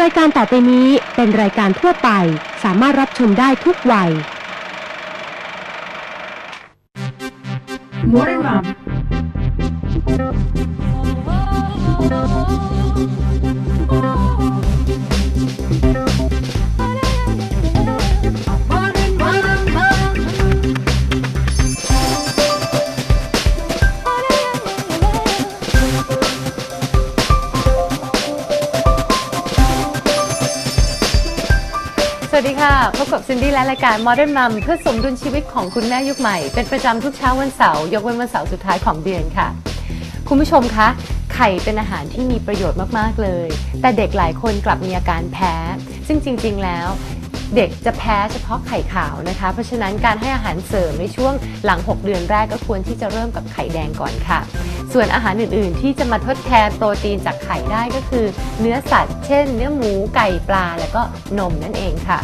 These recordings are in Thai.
รายการต่อไปนี้เป็นรายการทั่วไป สามารถรับชมได้ทุกวัย Modern Mom. วัสดีค่ะ พบกับซินดี้และรายการ Modern Mom เพื่อสมดุลชีวิตของคุณแม่ยุคใหม่ เป็นประจำทุกเช้าวันเสาร์ยกเว้นวันเสาร์สุดท้ายของเดือนค่ะ คุณผู้ชมคะ ไข่เป็นอาหารที่มีประโยชน์มาก ๆ เลย แต่เด็กหลายคนกลับมีอาการแพ้ ซึ่งจริง ๆ แล้ว เด็กจะแพ้เฉพาะไข่ขาวนะคะ เพราะฉะนั้นการให้อาหารเสริมในช่วงหลัง 6 เดือนแรกก็ควรที่จะเริ่มกับไข่แดงก่อนค่ะ ส่วนอาหารอื่นๆ ที่จะมาทดแทนโปรตีนจากไข่ได้ก็คือ เนื้อสัตว์ เช่น เนื้อหมูไก่ปลา แล้วก็นมนั่นเองค่ะ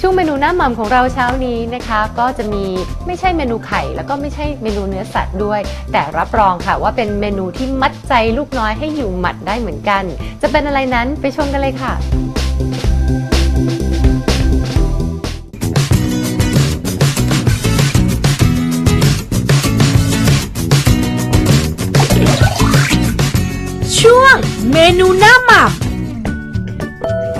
ช่วงเมนูหน้าหม่ำของเราเช้านี้นะคะ ก็จะมีไม่ใช่เมนูไข่ แล้วก็ไม่ใช่เมนูเนื้อสัตว์ด้วย แต่รับรองค่ะว่าเป็นเมนูที่มัดใจลูกน้อยให้อยู่หมัดได้เหมือนกัน จะเป็นอะไรนั้นไปชมกันเลยค่ะ en una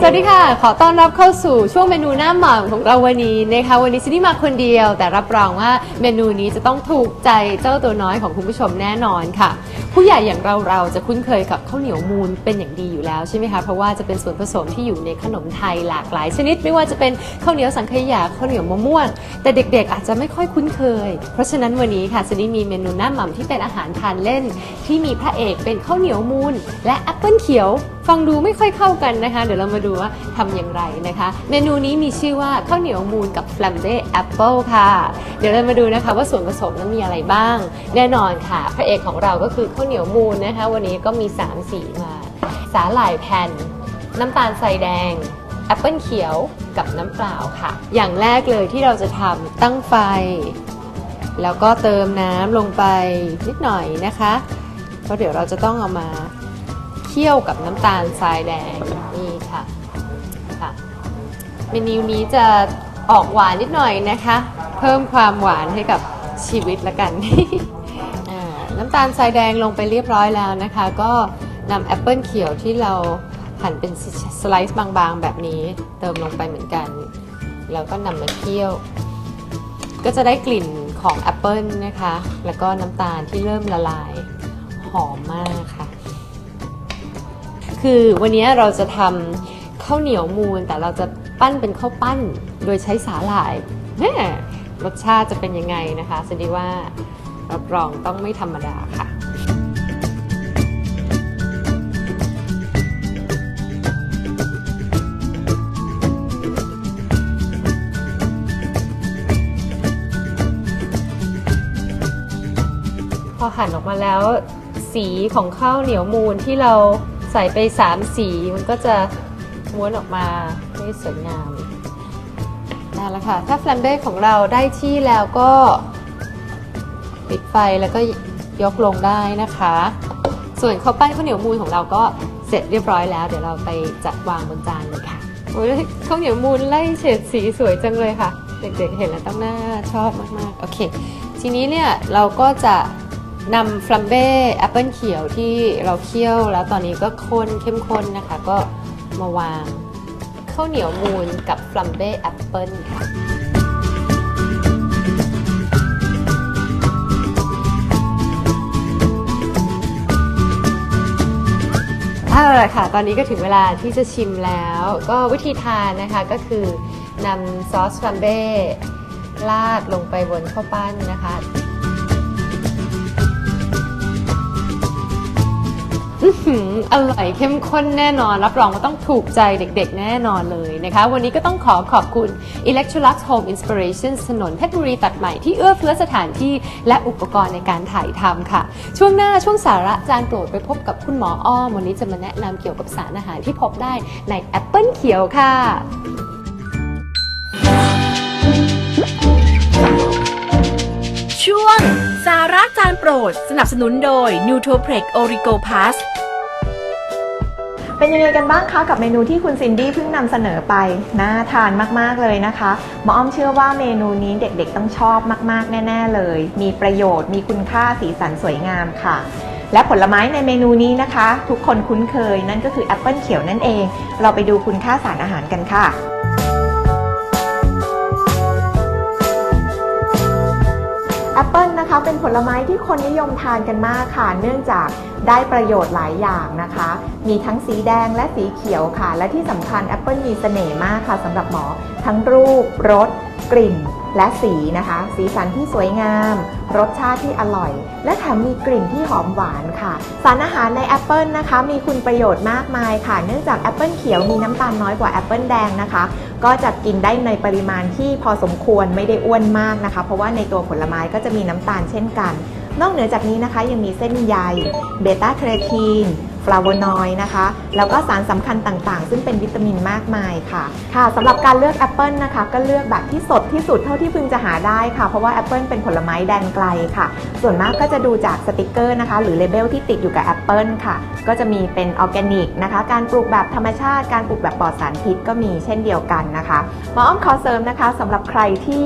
สวัสดีค่ะ ขอต้อนรับเข้าสู่ช่วงเมนูหน้าหม่ำของเราวันนี้นะคะวันนี้ซินี่มาคนเดียว แต่รับรองว่าเมนูนี้จะต้องถูกใจเจ้าตัวน้อยของคุณผู้ชมแน่นอนค่ะ ผู้ใหญ่อย่างเราเราจะคุ้นเคยกับข้าวเหนียวมูนเป็นอย่างดีอยู่แล้วใช่ไหมคะเพราะว่าจะเป็นส่วนผสมที่อยู่ในขนมไทยหลากหลายชนิด ไม่ว่าจะเป็นข้าวเหนียวสังขยาข้าวเหนียวมะม่วงแต่เด็กๆ อาจจะไม่ค่อยคุ้นเคย เพราะฉะนั้นวันนี้ค่ะซินี่มีเมนูหน้าหม่ำที่เป็นอาหารทานเล่น ที่มีพระเอกเป็นข้าวเหนียวมูนและแอปเปิลเขียวฟังดูไม่ค่อยเข้ากันนะคะ เดี๋ยวเรามาดูว่าทำอย่างไรนะคะ เมนูนี้มีชื่อว่าข้าวเหนียวมูนกับแฟลมเบ้แอปเปิลค่ะ เดี๋ยวเรามาดูนะคะว่าส่วนผสมนั้นมีอะไรบ้าง แน่นอนค่ะ พระเอกของเราก็คือข้าวเหนียวมูนนะคะ วันนี้ก็มี 3 สีมา สาหร่ายแผ่น น้ำตาลใส่แดงแอปเปิลเขียวกับน้ำเปล่าค่ะ อย่างแรกเลยที่เราจะทำตั้งไฟ แล้วก็เติมน้ำลงไปนิดหน่อยนะคะ เพราะเดี๋ยวเราจะต้องเอามา เคี่ยวกับน้ำตาลทรายแดงนี่ค่ะค่ะเมนูนี้จะออกหวานนิดหน่อยนะคะ เพิ่มความหวานให้กับชีวิตละกัน น้ำตาลทรายแดงลงไปเรียบร้อยแล้วนะคะ ก็นำแอปเปิลเขียวที่เราหั่นเป็นสไลซ์บางๆ แบบนี้เติมลงไปเหมือนกัน แล้วก็นำมาเคี่ยว ก็จะได้กลิ่นของแอปเปิลนะคะ แล้วก็น้ำตาลที่เริ่มละลาย หอมมาก คือวันนี้เราจะทำข้าวเหนียวมูนแต่เราจะปั้นเป็นข้าวปั้นโดยใช้สาหร่ายแม่รสชาติจะเป็นยังไงนะคะแสดงว่ารับรองต้องไม่ธรรมดาค่ะพอหั่นออกมาแล้วสีของข้าวเหนียวมูนที่เรา ใส่ไป3สีมันก็จะม้วนออกมาให้สวยงามนั่นแหละค่ะ ถ้าแฟลมเบ้ของเราได้ที่แล้วก็ปิดไฟแล้วก็ยกลงได้นะคะ ส่วนข้าวปั้นข้าวเหนียวมูนของเราก็เสร็จเรียบร้อยแล้ว เดี๋ยวเราไปจัดวางบนจานเลยค่ะโอ้ยข้าวเหนียวมูนไล่เฉดสีสวยจังเลยค่ะ เด็กๆเห็นแล้วต้องน่าชอบมากๆ โอเค ทีนี้เนี่ยเราก็จะ นำฟลัมเบ้แอปเปิลเขียวที่เราเคี่ยวแล้วตอนนี้ก็ข้นเข้มข้นนะคะ ก็มาวางข้าวเหนียวมูนกับฟลัมเบ้แอปเปิลค่ะเอาละค่ะ ตอนนี้ก็ถึงเวลาที่จะชิมแล้ว ก็วิธีทานนะคะก็คือนำซอสฟลัมเบ้ราดลงไปบนข้าวปั้นนะคะ อหืออร่อยเข้มข้นแน่นอน รับรองว่าต้องถูกใจเด็กๆ แน่นอนเลยนะคะ วันนี้ก็ต้องขอขอบคุณ Electrolux Home Inspiration ถนนเพชรบุรีตัดใหม่ที่เอื้อเฟื้อสถานที่และอุปกรณ์ในการถ่ายทำค่ะ ช่วงหน้าช่วงสาระจานโปรดไปพบกับคุณหมออ้อมวันนี้จะมาแนะนำเกี่ยวกับสารอาหารที่พบได้ในแอปเปิลเขียวค่ะช่วง สาระจานโปรด สนับสนุนโดย n u t r o p r e x Origo p a s เป็นยังไงกันบ้างคะกับเมนูที่คุณซินดี้เพิ่งนำเสนอไปน่าทานมากๆเลยนะคะหมออ้อมเชื่อว่าเมนูนี้เด็กๆต้องชอบมากๆ แน่ ๆ เลย มีประโยชน์มีคุณค่าสีสันสวยงามค่ะ และผลไม้ในเมนูนี้นะคะ ทุกคนคุ้นเคยนั่นก็คือแอปเปิลเขียวนั่นเอง เราไปดูคุณค่าสารอาหารกันค่ะ ปเปิลนะคะเป็นผลไม้ที่คนนิยมทานกันมากค่ะ เนื่องจากได้ประโยชน์หลายอย่างนะคะ มีทั้งสีแดงและสีเขียวค่ะ และที่สำคัญแอปเปิลมีเสน่ห์มากค่ะสำหรับหมอ ทั้งรูปรสกลิ่น และสีนะคะ สีสันที่สวยงาม รสชาติที่อร่อย และแถมมีกลิ่นที่หอมหวานค่ะ สารอาหารในแอปเปิลนะคะมีคุณประโยชน์มากมายค่ะ เนื่องจากแอปเปิลเขียวมีน้ำตาลน้อยกว่าแอปเปิลแดงนะคะ ก็จะกินได้ในปริมาณที่พอสมควรไม่ได้อ้วนมากนะคะ เพราะว่าในตัวผลไม้ก็จะมีน้ำตาลเช่นกัน นอกเหนือจากนี้นะคะยังมีเส้นใยเบต้าแคโรทีน ฟลาโวนอยด์นะคะ แล้วก็สารสำคัญต่างๆ ซึ่งเป็นวิตามินมากมายค่ะ ค่ะสำหรับการเลือกแอปเปิลนะคะ ก็เลือกแบบที่สดที่สุดเท่าที่พึงจะหาได้ค่ะ เพราะว่าแอปเปิลเป็นผลไม้แดนไกลค่ะ ส่วนมากก็จะดูจากสติกเกอร์นะคะ หรือเลเบลที่ติดอยู่กับแอปเปิลค่ะ ก็จะมีเป็นออร์แกนิกนะคะ การปลูกแบบธรรมชาติ การปลูกแบบปลอดสารพิษก็มีเช่นเดียวกันนะคะหมออ้อมขอเสริมนะคะสำหรับใครที่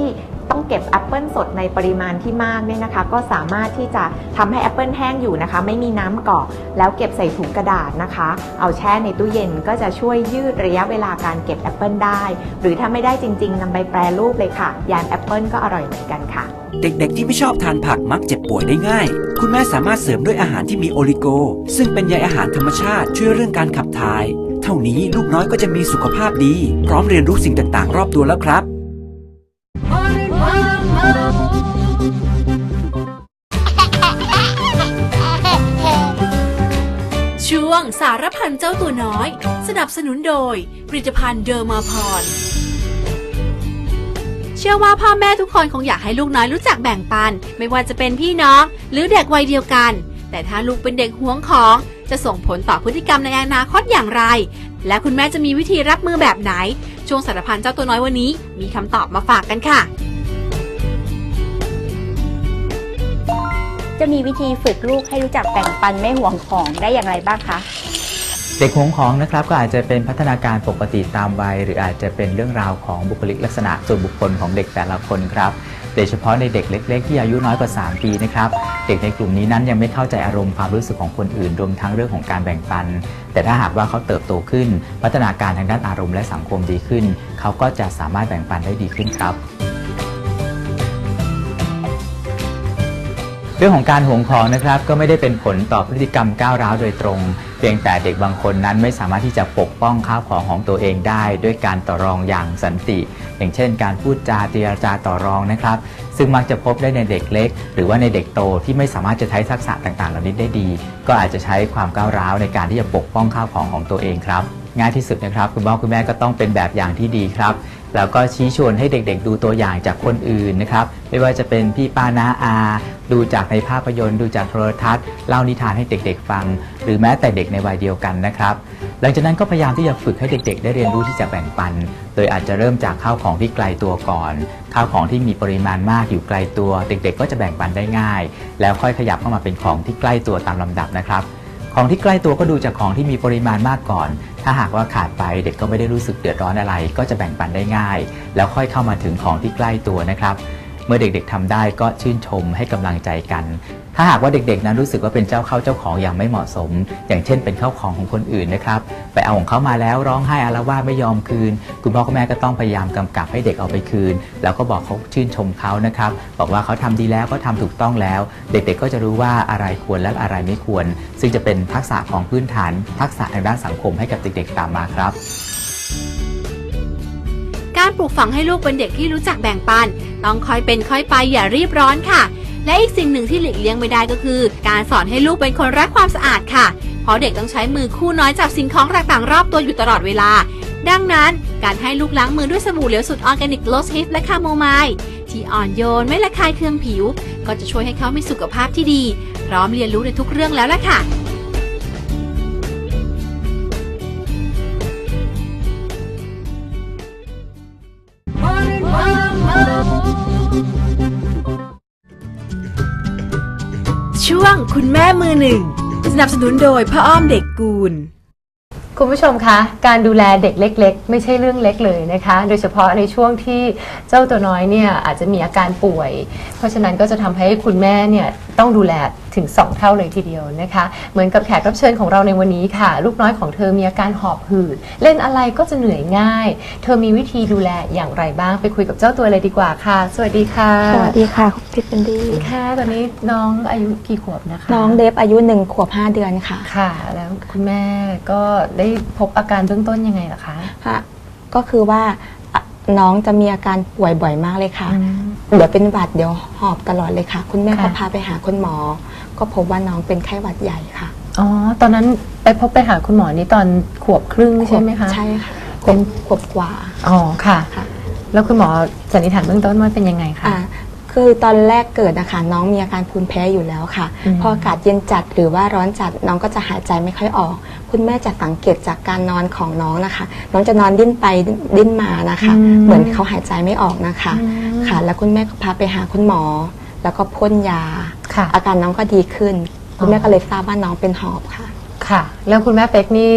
ต้องเก็บแอปเปิลสดในปริมาณที่มากเนี่ยนะคะ ก็สามารถที่จะทำให้แอปเปิลแห้งอยู่นะคะ ไม่มีน้ำเกาะแล้วเก็บใส่ถุงกระดาษนะคะ เอาแช่ในตู้เย็นก็จะช่วยยืดระยะเวลาการเก็บแอปเปิลได้ หรือถ้าไม่ได้จริง ๆนำไปแปรรูปเลยค่ะยานแอปเปิลก็อร่อยเหมือนกันค่ะ เด็กๆที่ไม่ชอบทานผักมักเจ็บป่วยได้ง่าย คุณแม่สามารถเสริมด้วยอาหารที่มีโอลิโก ซึ่งเป็นใยอาหารธรรมชาติช่วยเรื่องการขับถ่าย เท่านี้ลูกน้อยก็จะมีสุขภาพดี พร้อมเรียนรู้สิ่งต่างๆ รอบตัวแล้วครับ พันเจ้าตัวน้อย สนับสนุนโดย ผลิตภัณฑ์เดอร์มาพรเชื่อว่าพ่อแม่ทุกคนคงอยากให้ลูกน้อยรู้จักแบ่งปัน ไม่ว่าจะเป็นพี่น้อง หรือเด็กวัยเดียวกัน แต่ถ้าลูกเป็นเด็กห่วงของ จะส่งผลต่อพฤติกรรมในอนาคตอย่างไร และคุณแม่จะมีวิธีรับมือแบบไหน ช่วงสารพันเจ้าตัวน้อยวันนี้ มีคำตอบมาฝากกันค่ะ จะมีวิธีฝึกลูกให้รู้จักแบ่งปันไม่ห่วงของได้อย่างไรบ้างคะ เด็กหงของนะครับก็อาจจะเป็นพัฒนาการปกติตามวัย หรืออาจจะเป็นเรื่องราวของบุคลิกลักษณะส่วนบุคคลของเด็กแต่ละคนครับโดยเฉพาะในเด็กเล็ก ๆ ที่อายุน้อยกว่า 3 ปีนะครับเด็กในกลุ่มนี้นั้นยังไม่เข้าใจอารมณ์ความรู้สึกของคนอื่นรวมทั้งเรื่องของการแบ่งปัน แต่ถ้าหากว่าเขาเติบโตขึ้น พัฒนาการทางด้านอารมณ์และสังคมดีขึ้น เขาก็จะสามารถแบ่งปันได้ดีขึ้นครับเรื่องของการหวงของนะครับก็ไม่ได้เป็นผลต่อพฤติกรรมก้าวร้าวโดยตรง พียงแต่เด็กบางคนนั้นไม่สามารถที่จะปกป้องข้าวของของตัวเองได้ ด้วยการต่อรองอย่างสันติ อย่างเช่น การพูดจาเจรจาต่อรองนะครับ ซึ่งมักจะพบได้ในเด็กเล็ก หรือว่าในเด็กโตที่ไม่สามารถจะใช้ทักษะต่างๆ เหล่านี้ได้ดี ก็อาจจะใช้ความก้าวร้าวในการที่จะปกป้องข้าวของของตัวเองครับง่ายที่สุดนะครับ คุณพ่อคุณแม่ก็ต้องเป็นแบบอย่างที่ดีครับ แล้วก็ชี้ชวนให้เด็กๆ ดูตัวอย่างจากคนอื่นนะครับไม่ว่าจะเป็นพี่ป้าน้าอา ดูจากในภาพยนตร์ ดูจากโทรทัศน์เล่านิทานให้เด็ก ๆ ฟัง หรือแม้แต่เด็กในวัยเดียวกันนะครับ หลังจากนั้นก็พยายามที่จะฝึกให้เด็ก ๆ ได้เรียนรู้ที่จะแบ่งปัน โดยอาจจะเริ่มจากข้าวของที่ไกลตัวก่อน ข้าวของที่มีปริมาณมากอยู่ไกลตัว เด็ก ๆ ก็จะแบ่งปันได้ง่าย แล้วค่อยขยับเข้ามาเป็นของที่ใกล้ตัวตามลำดับนะครับ ของที่ใกล้ตัวก็ดูจากของที่มีปริมาณมากก่อน ถ้าหากว่าขาดไปเด็กก็ไม่ได้รู้สึกเดือดร้อนอะไร ก็จะแบ่งปันได้ง่าย แล้วค่อยเข้ามาถึงของที่ใกล้ตัวนะครับ เมื่อเด็กๆทำได้ก็ชื่นชมให้กำลังใจกัน ถ้าหากว่าเด็กๆนั้นรู้สึกว่าเป็นเจ้าเข้าเจ้าของอย่างไม่เหมาะสม อย่างเช่น เป็นเข้าของของคนอื่นนะครับ ไปเอาของเขามาแล้วร้องไห้อาละวาดไม่ยอมคืน คุณพ่อคุณแม่ก็ต้องพยายามกำกับให้เด็กเอาไปคืน แล้วก็บอกเขาชื่นชมเขานะครับ บอกว่าเขาทำดีแล้วก็ทำถูกต้องแล้ว เด็กๆก็จะรู้ว่าอะไรควรและอะไรไม่ควร ซึ่งจะเป็นทักษะของพื้นฐาน ทักษะทางด้านสังคมให้กับเด็กๆตามมาครับ การปลูกฝังให้ลูกเป็นเด็กที่รู้จักแบ่งปัน ต้องค่อยเป็นค่อยไปอย่ารีบร้อนค่ะ และอีกสิ่งหนึ่งที่หลีกเลี่ยงไม่ได้ก็คือ การสอนให้ลูกเป็นคนรักความสะอาดค่ะ เพราะเด็กต้องใช้มือคู่น้อยจับสิ่งของต่างๆรอบตัวอยู่ตลอดเวลา ดังนั้นการให้ลูกล้างมือด้วยสบู่เหลวสุดออร์แกนิกโลสฮิฟและคาโมไมล์ที่อ่อนโยนไม่ระคายเคืองผิว ก็จะช่วยให้เขามีสุขภาพที่ดี พร้อมเรียนรู้ในทุกเรื่องแล้วล่ะค่ะ คุณแม่มือหนึ่ง สนับสนุนโดยพ่ออ้อมเด็กกูล คุณผู้ชมคะการดูแลเด็กเล็ก ๆ ไม่ใช่เรื่องเล็กเลยนะคะ โดยเฉพาะในช่วงที่เจ้าตัวน้อยเนี่ยอาจจะมีอาการป่วย เพราะฉะนั้นก็จะทำให้คุณแม่เนี่ย ต้องดูแลถึง 2 เท่าเลยทีเดียวนะคะ เหมือนกับแขกรับเชิญของเราในวันนี้ค่ะ ลูกน้อยของเธอมีอาการหอบหืด เล่นอะไรก็จะเหนื่อยง่าย เธอมีวิธีดูแลอย่างไรบ้างไปคุยกับเจ้าตัวเลยดีกว่าค่ะ สวัสดีค่ะสวัสดีค่ะพี่เป็นดีค่ะ ตอนนี้น้องอายุกี่ขวบนะคะน้องเดฟอายุหนึ่งขวบห้าเดือนค่ะ ค่ะ แล้วคุณแม่ก็ได้พบอาการเบื้องต้นยังไงล่ะคะค่ะก็คือว่าอะ น้องจะมีอาการป่วยบ่อยมากเลยค่ะอืมเดี๋ยวเป็นหวัดเดี๋ยวหอบตลอดเลยค่ะ คุณแม่ก็ค่ะ พาไปหาคุณหมอ ก็พบว่าน้องเป็นไข้หวัดใหญ่ค่ะอ๋อ ตอนนั้นไปพบไปหาคุณหมอนี่ตอนขวบครึ่งใช่ไหมคะ ใช่ค่ะเป็นขวบกว่าอ๋อ ค่ะ ค่ะแล้วคุณหมอสันนิษฐานเบื้องต้นว่าเป็นยังไงคะ อ่า คือตอนแรกเกิดนะคะน้องมีอาการภูมิแพ้อยู่แล้วค่ะอืมพออากาศเย็นจัดหรือว่าร้อนจัดน้องก็จะหายใจไม่ค่อยออก คุณแม่จะสังเกตจากการนอนของน้องนะคะ น้องจะนอนดิ้นไปดิ้นมานะคะ เหมือนเขาหายใจไม่ออกนะคะ ค่ะ แล้วคุณแม่ก็พาไปหาคุณหมอ แล้วก็พ่นยา ค่ะ อาการน้องก็ดีขึ้น คุณแม่ก็เลยทราบว่าน้องเป็นหอบค่ะ ค่ะ แล้วคุณแม่เป๊กนี่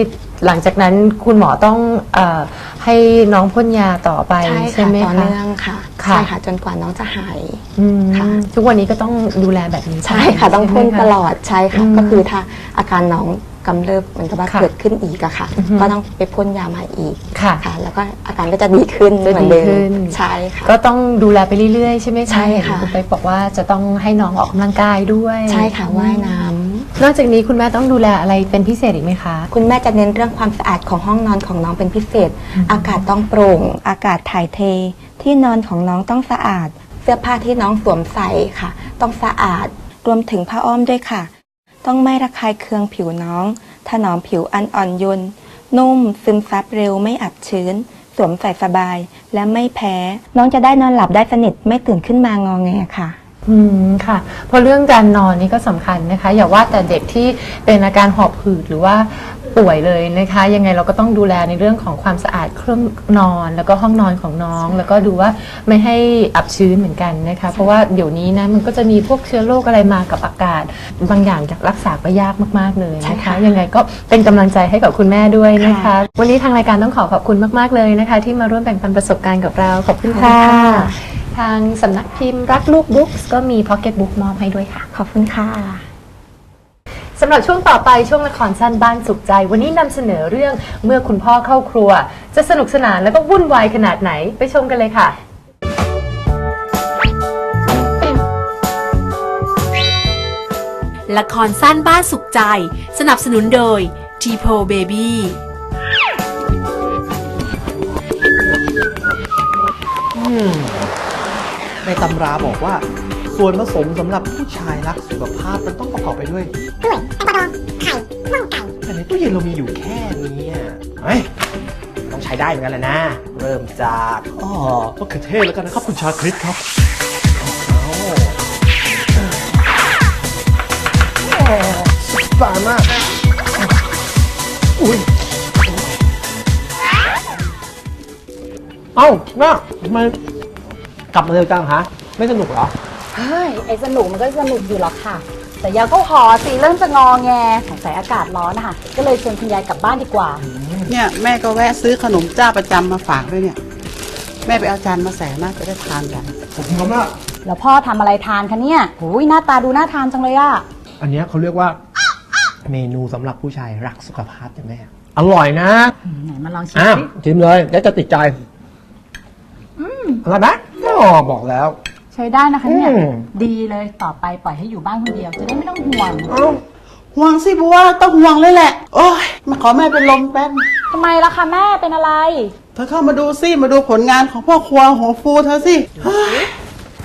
หลังจากนั้นคุณหมอต้องเออให้น้องพ่นยาต่อไปใช่ใช่ค่ะไหมต่อคะ เนื่องค่ะค่ะ ใช่ค่ะจนกว่าน้องจะหาย อืมค่ะ ทุกวันนี้ก็ต้องดูแลแบบนี้ใช่ค่ะ ต้องพ่นใช่ไหมคตลอดใช่ค่ะ อืมก็คือถ้าอาการน้องกำเริบเหมือนกับว่าค่ะเกิดขึ้นอีกอะค่ะ อือฮึ ก็ต้องไปพ่นยามาอีกค่ะ ค่ะ แล้วก็อาการก็จะดีขึ้นจะเหมือนเดิดีขึ้มน ใช่ค่ะ ก็ต้องดูแลไปเรื่อยๆ ใช่ไหมคะใช่ค่ะ เห็นคุณเป๊กบอกว่าจะต้องให้น้องออกกำลังกายด้วย ใช่ค่ะว่ายน้ำ นอกจากนี้คุณแม่ต้องดูแลอะไรเป็นพิเศษอีกไหมคะ คุณแม่จะเน้นเรื่องความสะอาดของห้องนอนของน้องเป็นพิเศษ อากาศต้องโปร่ง อากาศถ่ายเท ที่นอนของน้องต้องสะอาด เสื้อผ้าที่น้องสวมใส่ค่ะ ต้องสะอาด รวมถึงผ้าอ้อมด้วยค่ะ ต้องไม่ระคายเคืองผิวน้อง ถนอมผิวอันอ่อนโยน นุ่ม ซึมซับเร็ว ไม่อับชื้น สวมใส่สบาย และไม่แพ้ น้องจะได้นอนหลับได้สนิท ไม่ตื่นขึ้นมางอแงค่ะ อืมค่ะเพราะเรื่องการนอนนี่ก็สำคัญนะคะ อย่าว่าแต่เด็กที่เป็นอาการหอบหืดหรือว่าป่วยเลยนะคะ ยังไงเราก็ต้องดูแลในเรื่องของความสะอาดเครื่องนอน แล้วก็ห้องนอนของน้อง แล้วก็ดูว่าไม่ให้อับชื้นเหมือนกันนะคะ เพราะว่าเดี๋ยวนี้นะมันก็จะมีพวกเชื้อโรคอะไรมากับอากาศ บางอย่างจะรักษาก็ยากมากๆเลยใช่นะคะ ค่ะ ยังไงก็เป็นกำลังใจให้กับคุณแม่ด้วยนะคะค่ะวันนี้ทางรายการต้องขอขอบคุณมากๆเลยนะคะ ที่มาร่วมแบ่งปันประสบการณ์กับเราขอบคุณค่ะ ทางสำนักพิมพ์รักลูกบุ๊กก็มีพ็อกเก็ตบุ๊กมอบให้ด้วยค่ะ ขอบคุณค่ะสำหรับช่วงต่อไปช่วงละครสั้นบ้านสุขใจ วันนี้นำเสนอเรื่องเมื่อคุณพ่อเข้าครัว จะสนุกสนานแล้วก็วุ่นวายขนาดไหนไปชมกันเลยค่ะ ละครสั้นบ้านสุขใจ สนับสนุนโดย t ีโพเบบี้ ในตำราบอกว่า ส่วนผสมสำหรับผู้ชายรักสุขภาพมันต้องประกอบไปด้วยกล้วยแอลกอฮอล์ไข่น่องไก่แต่ในตู้เย็นเรามีอยู่แค่นี้อะเฮ้ยต้องใช้ได้เหมือนกันแหละนะ เริ่มจากอ๋อมะเขือเทศแล้วกันนะครับคุณชาคริสครับเอาสุดปามาก อุ้ย เอ้าหน้าทำไม กลับมาเร็วจังฮะ ไม่สนุกเหรอเฮ้ยไอ้สนุกมันก็สนุกอยู่หรอกค่ะ แต่ยาก็หอสิเริ่มจะงอแงสงสัยอากาศร้อนนะคะก็เลยชวนคุณยายกลับบ้านดีกว่า เนี่ยแม่ก็แวะซื้อขนมเจ้าประจำมาฝากด้วยเนี่ย แม่ไปเอาจานมาแสนน่าจะได้ทานกัน ผมพร้อมแล้วแล้วพ่อทำอะไรทานคะเนี่ยหูยหน้าตาดูน่าทานจังเลยอะอันเนี้ยเขาเรียกว่า เมนูสำหรับผู้ชายรักสุขภาพจ้ะแม่ อร่อยนะ ไหนมาลองชิมอะสิชิมเลยแล้วจะติดใจอร่อยไหม อ๋อบอกแล้ว ใช้ได้นะคะเนี่ย อืม ดีเลยต่อไปปล่อยให้อยู่บ้านคนเดียว จะได้ไม่ต้องห่วงเอ้าห่วงสิบัวต้องห่วงเลยแหละ โอ้ยมาขอแม่เป็นลมแป๊บทำไมล่ะคะแม่เป็นอะไร เธอเข้ามาดูสิมาดูผลงานของพ่อครัวหัวฟูเธอสิเฮ้ย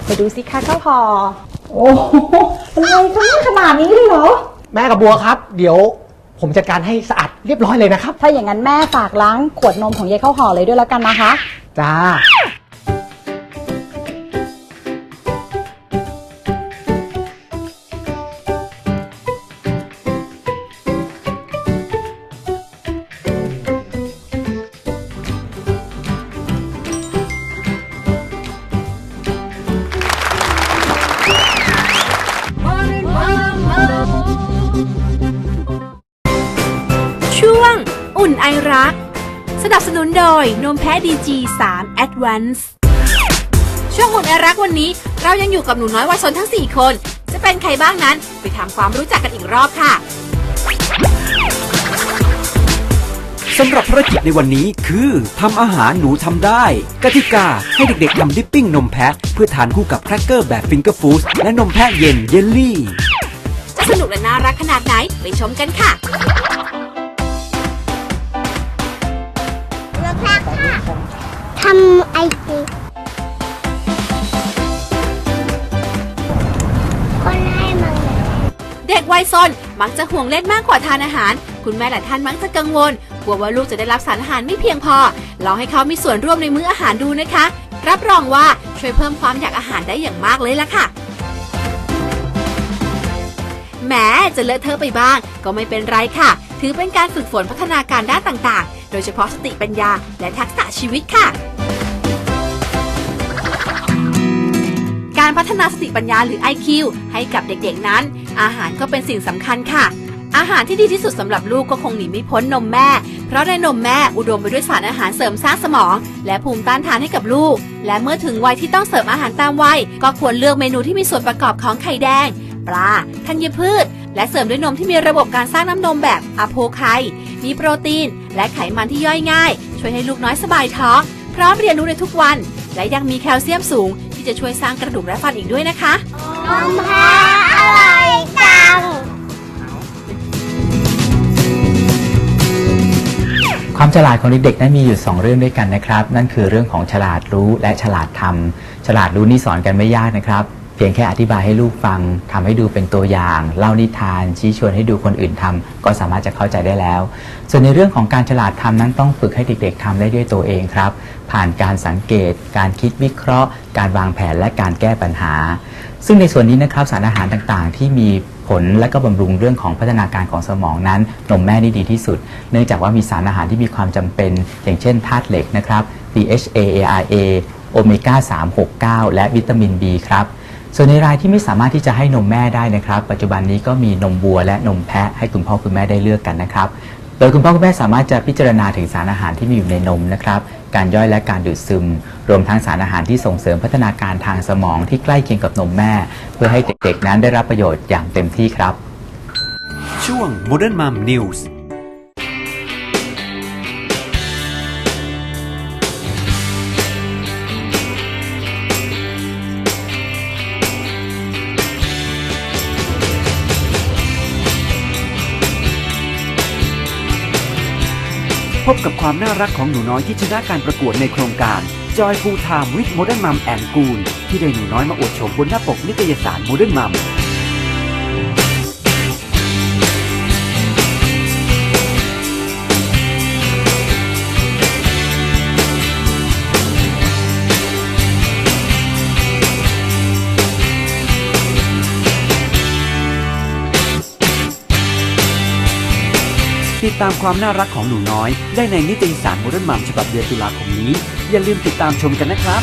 ไปดูสิคะข้าวพอโอ้โหอะไรคะเนี่ยขนาดนี้เลยเหรอ แม่กับบัวครับ เดี๋ยวผมจัดการให้สะอาดเรียบร้อยเลยนะครับ ถ้าอย่างนั้นแม่ฝากล้างขวดนมของยายข้าวห่อเลยด้วยแล้วกันนะคะ จ้า สนับสนุนโดยนมแพ้ดีจี3 Advance ช่วงอุ่นไอรักวันนี้ เรายังอยู่กับหนูน้อยวัยซนทั้ง 4 คน จะเป็นใครบ้างนั้นไปทำความรู้จักกันอีกรอบค่ะสำหรับภารกิจในวันนี้คือทำอาหารหนูทำได้ กติกาให้เด็กๆทำดิปปิ้งนมแพะ เพื่อทานคู่กับแครกเกอร์แบบฟิงเกอร์ฟู้ดและนมแพะเย็นเยลลี่ จะสนุกและน่ารักขนาดไหนไปชมกันค่ะ เลือกค่ะทำไอติมคนให้มันเด็กวัยซนมักจะห่วงเล่นมากกว่าทานอาหาร คุณแม่หลายท่านมักจะกังวลกลัวว่าลูกจะได้รับสารอาหารไม่เพียงพอลองให้เขามีส่วนร่วมในมื้ออาหารดูนะคะ รับรองว่าช่วยเพิ่มความอยากอาหารได้อย่างมากเลยล่ะค่ะแม้จะเลอะเทอะไปบ้างก็ไม่เป็นไรค่ะ ถือเป็นการฝึกฝนพัฒนาการด้านต่างๆ โดยเฉพาะสติปัญญาและทักษะชีวิตค่ะ การพัฒนาสติปัญญาหรือ IQ ให้กับเด็กๆนั้น อาหารก็เป็นสิ่งสำคัญค่ะอาหารที่ดีที่สุดสำหรับลูกก็คงหนีไม่พ้นนมแม่ เพราะในนมแม่อุดมไปด้วยสารอาหารเสริมสร้างสมอง และภูมิต้านทานให้กับลูก และเมื่อถึงวัยที่ต้องเสริมอาหารตามวัยก็ควรเลือกเมนูที่มีส่วนประกอบของไข่แดง ปลาธัญพืช และเสริมด้วยนมที่มีระบบการสร้างน้ำนมแบบอะโพไคมีโปรตีน และไขมันที่ย่อยง่าย ช่วยให้ลูกน้อยสบายท้อง พร้อมเรียนรู้ในทุกวัน และยังมีแคลเซียมสูง ที่จะช่วยสร้างกระดูกและฟันอีกด้วยนะคะนมแพ้อร่อยจังความฉลาดของเด็กๆนั้นมีอยู่ 2 เรื่องด้วยกันนะครับ นั่นคือเรื่องของฉลาดรู้และฉลาดทำฉลาดรู้นี่สอนกันไม่ยากนะครับ เพียงแค่อธิบายให้ลูกฟังทำให้ดูเป็นตัวอย่าง เล่านิทาน ชี้ชวนให้ดูคนอื่นทำก็สามารถจะเข้าใจได้แล้ว ส่วนในเรื่องของการฉลาดทำนั้นต้องฝึกให้เด็ก ๆทำได้ด้วยตัวเองครับ ผ่านการสังเกต การคิดวิเคราะห์ การวางแผนและการแก้ปัญหา ซึ่งในส่วนนี้นะครับสารอาหารต่างๆ ที่มีผลและก็บำรุงเรื่องของพัฒนาการของสมองนั้น นมแม่นี่ดีที่สุด เนื่องจากว่ามีสารอาหารที่มีความจำเป็น อย่างเช่นธาตุเหล็กนะครับ DHA ARA โอเมก้า369 และวิตามิน B ครับ ส่วนในรายที่ไม่สามารถที่จะให้นมแม่ได้นะครับ ปัจจุบันนี้ก็มีนมวัวและนมแพะให้คุณพ่อคุณแม่ได้เลือกกันนะครับ โดยคุณพ่อคุณแม่สามารถจะพิจารณาถึงสารอาหารที่มีอยู่ในนมนะครับ การย่อยและการดูดซึม รวมทั้งสารอาหารที่ส่งเสริมพัฒนาการทางสมองที่ใกล้เคียงกับนมแม่ เพื่อให้เด็กๆนั้นได้รับประโยชน์อย่างเต็มที่ครับ ช่วง Modern Mom News กับความน่ารักของหนูน้อยที่ชนะการประกวดในโครงการ Joy Full Time with Modern Mom and Goon ที่ได้หนูน้อยมาอวดโฉมบนหน้าปกนิตยสาร Modern Mom ติดตามความน่ารักของหนูน้อย ได้ในนิตยสารโมเดิร์นมัมฉบับเดือนตุลาคมนี้ อย่าลืมติดตามชมกันนะครับ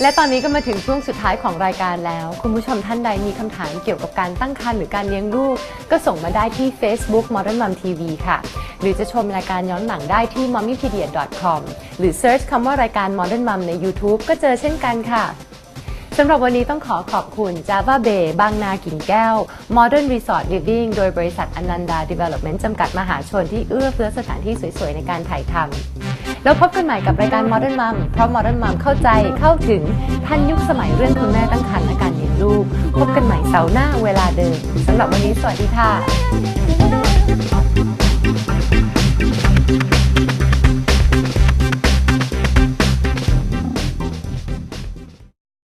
และตอนนี้ก็มาถึงช่วงสุดท้ายของรายการแล้ว คุณผู้ชมท่านใดมีคำถามเกี่ยวกับการตั้งครรภ์หรือการเลี้ยงลูก ก็ส่งมาได้ที่ Facebook Modern Mom TV ค่ะ หรือจะชมรายการย้อนหลังได้ที่ mommypedia.com หรือ search คำว่ารายการ Modern Mom ใน YouTube ก็เจอเช่นกันค่ะสำหรับวันนี้ต้องขอขอบคุณ Java Bay บางนากิ่งแก้ว Modern Resort Living โดยบริษัทอนันดา Development จำกัดมหาชนที่เอื้อเฟื้อสถานที่สวยๆ ในการถ่ายทำ แล้วพบกันใหม่กับรายการ Modern Mom เพราะ Modern Mom เข้าใจเข้าถึงทันยุคสมัยเรื่องคุณแม่ตั้งครรภ์และการเลี้ยงลูก พบกันใหม่เสาร์หน้าเวลาเดิมสำหรับวันนี้สวัสดีค่ะ